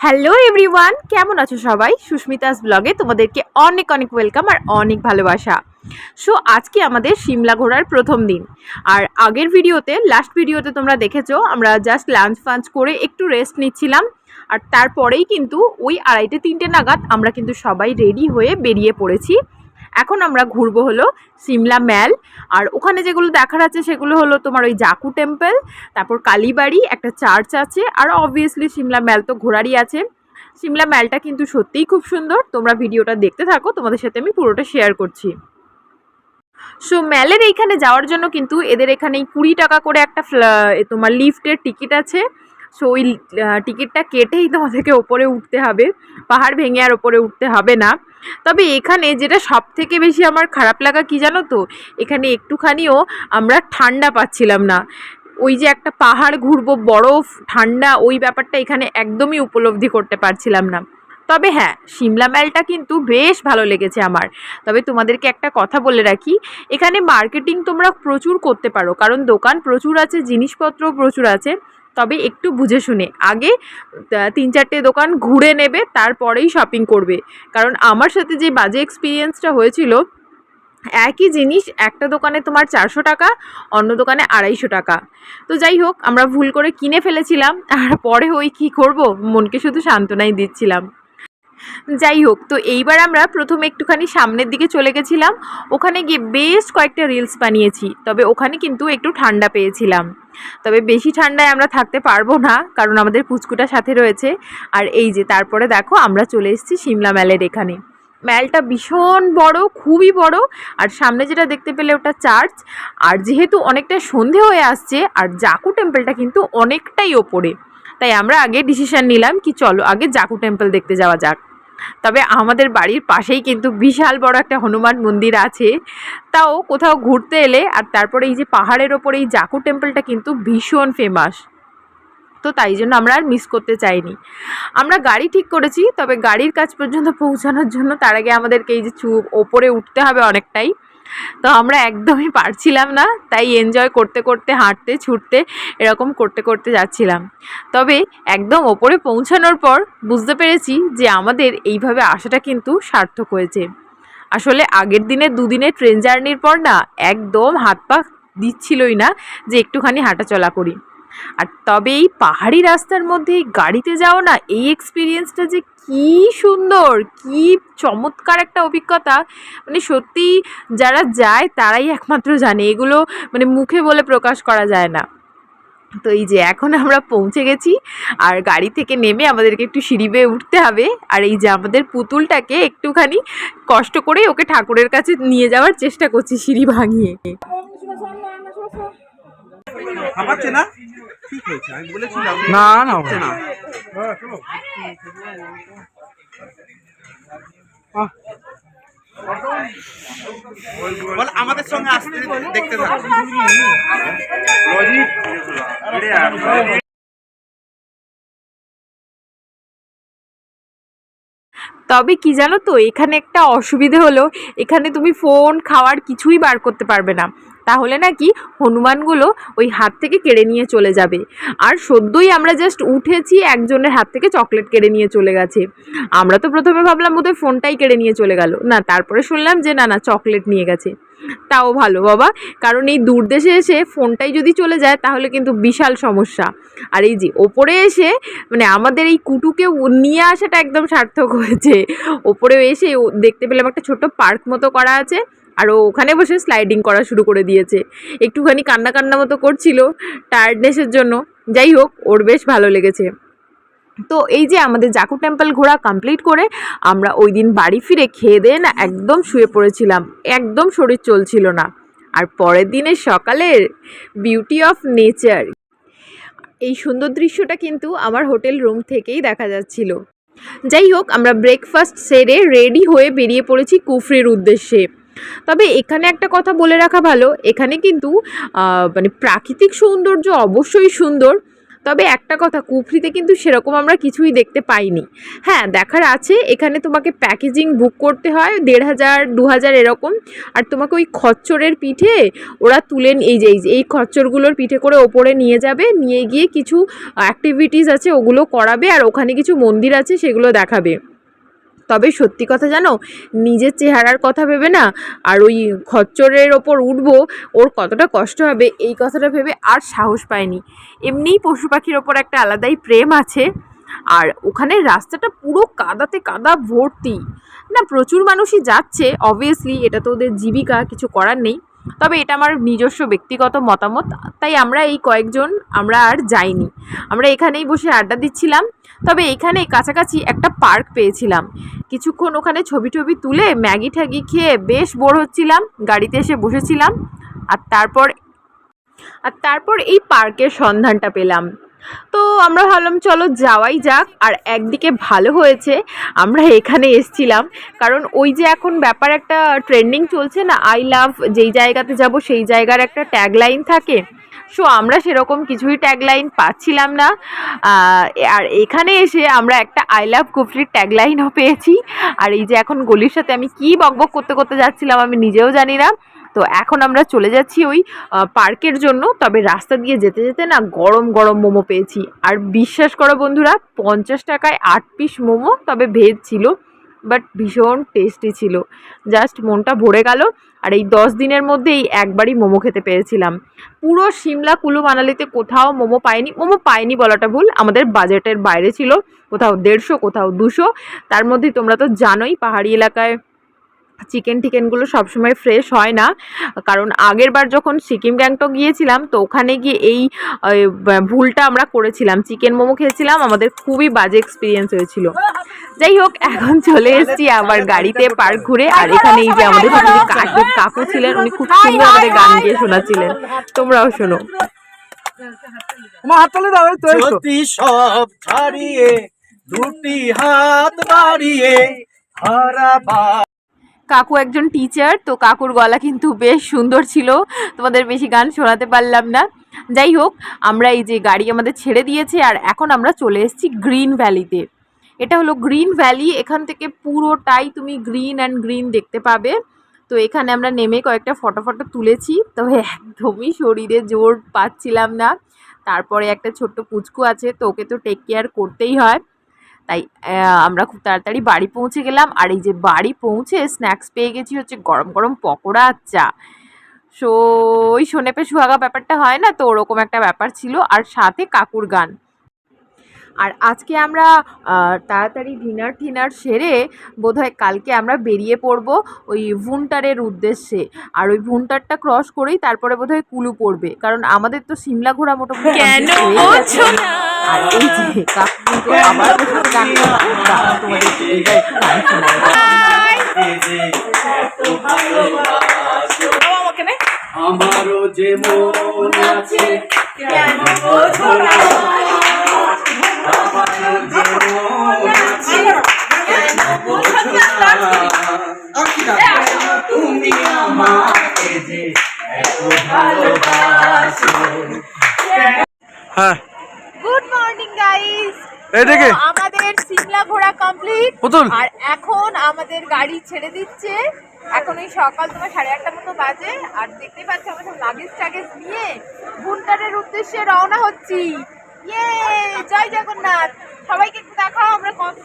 Hello everyone কেমন আছো সবাই? সুস্মিতাস ব্লগে তোমাদেরকে অনেক অনেক ওয়েলকাম আর অনেক ভালোবাসা। সো আজকে আমাদের সিমলা ঘোরার প্রথম দিন। আর আগের ভিডিওতে লাস্ট ভিডিওতে তোমরা দেখেছ, আমরা জাস্ট লাঞ্চ ফাঞ্চ করে একটু রেস্ট নিচ্ছিলাম। আর তারপরেই কিন্তু ওই আড়াইটে, তিনটে নাগাদ আমরা কিন্তু সবাই রেডি হয়ে বেরিয়ে পড়েছি। এখন আমরা ঘুরবো হলো সিমলা ম্যাল। আর ওখানে যেগুলো দেখার আছে সেগুলো হলো তোমার ওই জাকু টেম্পল, তারপর কালীবাড়ি, একটা চার্চ আছে, আর অবভিয়াসলি সিমলা ম্যাল তো ঘোরারই আছে। সিমলা ম্যালটা কিন্তু সত্যিই খুব সুন্দর। তোমরা ভিডিওটা দেখতে থাকো, তোমাদের সাথে আমি পুরোটা শেয়ার করছি। সো ম্যালের এইখানে যাওয়ার জন্য কিন্তু এদের এখানে কুড়ি টাকা করে একটা তোমার লিফটের টিকিট আছে। সো ওই টিকিটটা কেটেই তোমাদেরকে ওপরে উঠতে হবে। পাহাড় ভেঙে আর ওপরে উঠতে হবে না। তবে এখানে যেটা সব থেকে বেশি আমার খারাপ লাগা কি জানো তো? এখানে একটুখানিও আমরা ঠান্ডা পাচ্ছিলাম না। ওই যে একটা পাহাড় ঘুরবো, বরফ, ঠান্ডা, ওই ব্যাপারটা এখানে একদমই উপলব্ধি করতে পারছিলাম না। তবে হ্যাঁ সিমলা ম্যালটা কিন্তু বেশ ভালো লেগেছে আমার। তবে তোমাদেরকে একটা কথা বলে রাখি, এখানে মার্কেটিং তোমরা প্রচুর করতে পারো। কারণ দোকান প্রচুর আছে জিনিসপত্র প্রচুর আছে। তবে একটু বুঝে শুনে। আগে তিন চারটে দোকান ঘুরে নেবে, তারপরেই শপিং করবে। কারণ আমার সাথে যে বাজে এক্সপিরিয়েন্সটা হয়েছিল, একই জিনিস, একটা দোকানে তোমার চারশো টাকা, অন্য দোকানে আড়াইশো টাকা। তো যাই হোক, আমরা ভুল করে কিনে ফেলেছিলাম, আর পরে ওই কী করব? মনকে শুধু সান্ত্বনাই দিচ্ছিলাম। যাই হোক, তো এইবার আমরা প্রথমে একটুখানি সামনের দিকে চলে গেছিলাম। ওখানে গিয়ে বেশ কয়েকটা রিলস বানিয়েছি, তবে ওখানে কিন্তু একটু ঠান্ডা পেয়েছিলাম। তবে বেশি ঠান্ডায় আমরা থাকতে পারব না, কারণ আমাদের পুচকুটা সাথে রয়েছে। আর এই যে, তারপরে দেখো, আমরা চলে এসেছি সিমলা ম্যালের এখানে। ম্যালটা ভীষণ বড়, খুবই বড়, আর সামনে যেটা দেখতে পেলে ওটা চার্চ আর যেহেতু অনেকটা সন্ধে হয়ে আসছে, আর জাকু টেম্পলটা কিন্তু অনেকটাই ওপরে। তাই আমরা আগে ডিসিশন নিলাম কি চলো, আগে জাকু টেম্পল দেখতে যাওয়া যাক। তবে আমাদের বাড়ির পাশেই কিন্তু বিশাল বড় একটা হনুমান মন্দির আছে। তাও কোথাও ঘুরতে এলে আর তারপরে এই যে পাহাড়ের ওপরে এই জাকু টেম্পলটা কিন্তু ভীষণ ফেমাস তো তাই জন্য আমরা আর মিস করতে চাইনি। আমরা গাড়ি ঠিক করেছি, তবে গাড়ির কাজ পর্যন্ত পৌঁছানোর জন্য তার আগে আমাদেরকে এই যে চুপ, ওপরে উঠতে হবে অনেকটাই। তো আমরা একদমই পারছিলাম না, তাই এনজয় করতে করতে, হাঁটতে, ছুটতে, এরকম করতে করতে যাচ্ছিলাম। তবে একদম ওপরে পৌঁছানোর পর বুঝতে পেরেছি যে আমাদের এইভাবে আসাটা কিন্তু সার্থক হয়েছে। আসলে আগের দিনে দুদিনে ট্রেন জার্নির পর না, একদম হাত পা দিচ্ছিলই না যে একটুখানি হাঁটাচলা করি। আর তবে এই পাহাড়ি রাস্তার মধ্যে গাড়িতে যাও না এই এক্সপিরিয়েন্সটা যে কী সুন্দর কী চমৎকার একটা অভিজ্ঞতা। মানে সত্যি যারা যায় তারাই একমাত্র জানে এগুলো মানে মুখে বলে প্রকাশ করা যায় না। তো এই যে এখন আমরা পৌঁছে গেছি আর গাড়ি থেকে নেমে আমাদেরকে একটু সিঁড়ি বেয়ে উঠতে হবে আর এই যে আমাদের পুতুলটাকে একটুখানি কষ্ট করে ওকে ঠাকুরের কাছে নিয়ে যাওয়ার চেষ্টা করছি সিঁড়ি ভাঙিয়ে। না? ঠিক হয়েছে আমি বলেছিলাম না না হচ্ছে না। বল আমাদের সঙ্গে আসতে দেখতে তবে কি জানো তো এখানে একটা অসুবিধে হলো এখানে তুমি ফোন খাওয়ার কিছুই বার করতে পারবে না। তাহলে নাকি হনুমানগুলো ওই হাত থেকে কেড়ে নিয়ে চলে যাবে। আর সদ্যই আমরা জাস্ট উঠেছি, একজনের হাত থেকে চকলেট কেড়ে নিয়ে চলে গেছে। আমরা তো প্রথমে ভাবলাম বোধহয় ফোনটাই কেড়ে নিয়ে চলে গেল। না, তারপরে শুনলাম যে না না চকলেট নিয়ে গেছে। তাও ভালো বাবা, কারণ এই দূর দেশে এসে ফোনটাই যদি চলে যায়, তাহলে কিন্তু বিশাল সমস্যা। আর এই যে ওপরে এসে মানে আমাদের এই কুটুকে নিয়ে আসাটা একদম সার্থক হয়েছে। ওপরে এসে দেখতে পেলাম একটা ছোট্ট পার্ক মতো করা আছে। আর ওখানে বসে স্লাইডিং করা শুরু করে দিয়েছে। একটুখানি কান্না কান্না মতো করছিল টায়ার্ডনেসের জন্য। যাই হোক, ওর বেশ ভালো লেগেছে। তো এই যে আমাদের জাকু টেম্পল ঘোরা কমপ্লিট করে আমরা ওই দিন বাড়ি ফিরে খেয়ে দিয়ে না একদম শুয়ে পড়েছিলাম। একদম শরীর চলছিল না। আর পরের দিনের সকালের বিউটি অফ নেচার এই সুন্দর দৃশ্যটা কিন্তু আমার হোটেল রুম থেকেই দেখা যাচ্ছিল। যাই হোক, আমরা ব্রেকফাস্ট সেরে রেডি হয়ে বেরিয়ে পড়েছি কুফরির উদ্দেশ্যে। তবে এখানে একটা কথা বলে রাখা ভালো। এখানে কিন্তু মানে প্রাকৃতিক সৌন্দর্য অবশ্যই সুন্দর। তবে একটা কথা, কুফরিতে কিন্তু সেরকম আমরা কিছুই দেখতে পাইনি। হ্যাঁ দেখার আছে, এখানে তোমাকে প্যাকেজিং বুক করতে হয়, দেড় হাজার, দু হাজার এরকম। আর তোমাকে ওই খচ্চরের পিঠে ওরা তুলে নি- এই এই যে, এই খচ্চরগুলোর পিঠে করে ওপরে নিয়ে যাবে, নিয়ে গিয়ে কিছু অ্যাক্টিভিটিস আছে, ওগুলো করাবে। আর ওখানে কিছু মন্দির আছে, সেগুলো দেখাবে। তবে সত্যি কথা জানো? নিজের চেহারার কথা ভেবে না, আর ওই খচ্চরের ওপর উঠবো, ওর কতটা কষ্ট হবে এই কথাটা ভেবে আর সাহস পায়নি এমনিই পশু পাখির ওপর একটা আলাদাই প্রেম আছে, আর ওখানে রাস্তাটা পুরো কাদাতে কাদা ভর্তি। না, প্রচুর মানুষই যাচ্ছে অবভিয়াসলি এটা তো ওদের জীবিকা, কিছু করার নেই। তবে এটা আমার নিজস্ব ব্যক্তিগত মতামত, তাই আমরা এই কয়েকজন, আমরা আর যাইনি। আমরা এখানেই বসে আড্ডা দিচ্ছিলাম, তবে এখানে কাছাকাছি একটা পার্ক পেয়েছিলাম। কিছুক্ষণ ওখানে ছবি টবি তুলে ম্যাগি ঠ্যাগি খেয়ে বেশ বোর হচ্ছিলাম, গাড়িতে এসে বসেছিলাম। আর তারপর আর তারপর এই পার্কের সন্ধানটা পেলাম। তো আমরা ভাবলাম, চলো যাওয়াই যাক। আর একদিকে ভালো হয়েছে, আমরা এখানে এসছিলাম। কারণ ওই যে এখন ব্যাপার একটা ট্রেন্ডিং চলছে না আই লাভ যেই জায়গাতে যাব, সেই জায়গার একটা ট্যাগলাইন থাকে। সো আমরা সেরকম কিছুই ট্যাগলাইন পাচ্ছিলাম না। আর এখানে এসে আমরা একটা আই লাভ কুফরির ট্যাগলাইনও পেয়েছি। আর এই যে এখন গলির সাথে আমি কি বকবক করতে করতে যাচ্ছিলাম আমি নিজেও জানি না। তো এখন আমরা চলে যাচ্ছি ওই পার্কের জন্য। তবে রাস্তা দিয়ে যেতে যেতে না গরম গরম মোমো পেয়েছি। আর বিশ্বাস করো বন্ধুরা, পঞ্চাশ টাকায় আট পিস মোমো তবে ভেজ ছিল, বাট ভীষণ টেস্টি ছিল। জাস্ট মনটা ভরে গেল। আর এই দশ দিনের মধ্যেই একবারই মোমো খেতে পেয়েছিলাম পুরো সিমলা কুলু মানালিতে কোথাও মোমো পাইনি। মোমো পাইনি বলাটা ভুল, আমাদের বাজেটের বাইরে ছিল। কোথাও দেড়শো, কোথাও দুশো। তার মধ্যে তোমরা তো জানোই, পাহাড়ি এলাকায় চিকেন টিকেনগুলো সবসময় ফ্রেশ হয় না। কারণ আগের বার যখন সিকিম গ্যাংটক গিয়েছিলাম তো ওখানে গিয়ে এই ভুলটা আমরা করেছিলাম। চিকেন মোমো খেয়েছিলাম আমাদের খুবই বাজে এক্সপিরিয়েন্স হয়েছিল। যাই হোক এখন চলে এসেছি আবার গাড়িতে পার্ক ঘুরে। আর এখানে এই যে আমাদের কাকু কাকু ছিলেন উনি খুব সুন্দর আমাদের গান গিয়ে শোনাচ্ছিলেন। তোমরাও শোনো। হাততালি দাও এই সব ছাড়িয়ে দুটি হাত বাড়িয়ে হারাবা কাকু একজন টিচার তো কাকুর গলা কিন্তু বেশ সুন্দর ছিল। তোমাদের বেশি গান শোনাতে পারলাম না। যাই হোক, আমরা এই যে গাড়ি আমাদের ছেড়ে দিয়েছে, আর এখন আমরা চলে এসেছি গ্রিন ভ্যালিতে এটা হলো গ্রিন ভ্যালি এখান থেকে পুরোটাই তুমি গ্রিন অ্যান্ড গ্রিন দেখতে পাবে। তো এখানে আমরা নেমে কয়েকটা ফটো ফটো তুলেছি, তবে একদমই শরীরে জোর পাচ্ছিলাম না। তারপরে একটা ছোট্ট পুচকু আছে, তো ওকে তো টেক কেয়ার করতেই হয়। তাই আমরা খুব তাড়াতাড়ি বাড়ি পৌঁছে গেলাম। আর এই যে বাড়ি পৌঁছে স্ন্যাক্স পেয়ে গেছি হচ্ছে গরম গরম পকোড়া আর চা। সো ওই শোনেপে সুহাগা ব্যাপারটা হয় না? তো ওরকম একটা ব্যাপার ছিল। আর সাথে কাকুর গান। আর আজকে আমরা তাড়াতাড়ি ডিনার টিনার সেরে বোধহয় কালকে আমরা বেরিয়ে পড়ব ওই ভুনটারের উদ্দেশ্যে। আর ওই ভুনটারটা ক্রস করেই তারপরে বোধহয় কুলু পড়বে। কারণ আমাদের তো সিমলা ঘোরা মোটামুটি কেন হয়ে। আর এই যে কাকু আবার একটু গান আমারও যে মন আছে কেন বোঝো না আমারও যে মন আছে কেন বোঝো না তুমি আমাকে যে এত ভালোবাসো হ্যাঁ গুড মর্নিং গাইস এদিকে আমাদের সিমলা ঘোরা কমপ্লিট আর এখন আমাদের গাড়ি ছেড়ে দিচ্ছে। এখন ওই সকাল তোমার সাড়ে আটটার মতো বাজে। আর দেখতেই পাচ্ছ আমরা সব লাগেজ টাগেজ নিয়ে ভুনটারের উদ্দেশ্যে রওনা হচ্ছি। ইয়ে জয় জগন্নাথ। সবাইকে একটু দেখাও, আমরা কত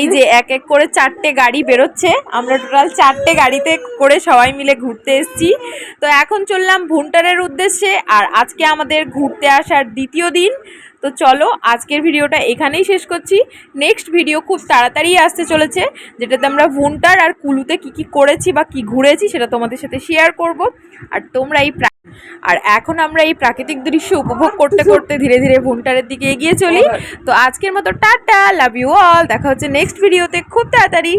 এই যে এক এক করে চারটে গাড়ি বেরোচ্ছে, আমরা টোটাল চারটে গাড়িতে করে সবাই মিলে ঘুরতে এসেছি। তো এখন চললাম ভুন্টারের উদ্দেশ্যে, আর আজকে আমাদের ঘুরতে আসার দ্বিতীয় দিন। তো চলো আজকের ভিডিওটা এখানেই শেষ করছি। নেক্সট ভিডিও খুব তাড়াতাড়ি আসতে চলেছে, যেটাতে আমরা ভুন্টার আর কুলুতে কি কি করেছি বা কি ঘুরেছি সেটা তোমাদের সাথে শেয়ার করব। আর তোমরা এই আর এখন আমরা এই প্রাকৃতিক দৃশ্য উপভোগ করতে করতে ধীরে ধীরে ভুনটারের দিকে এগিয়ে চলি। তো আজকের মতো টাটা লাভ ইউ অল দেখা হচ্ছে নেক্সট ভিডিওতে খুব তাড়াতাড়ি।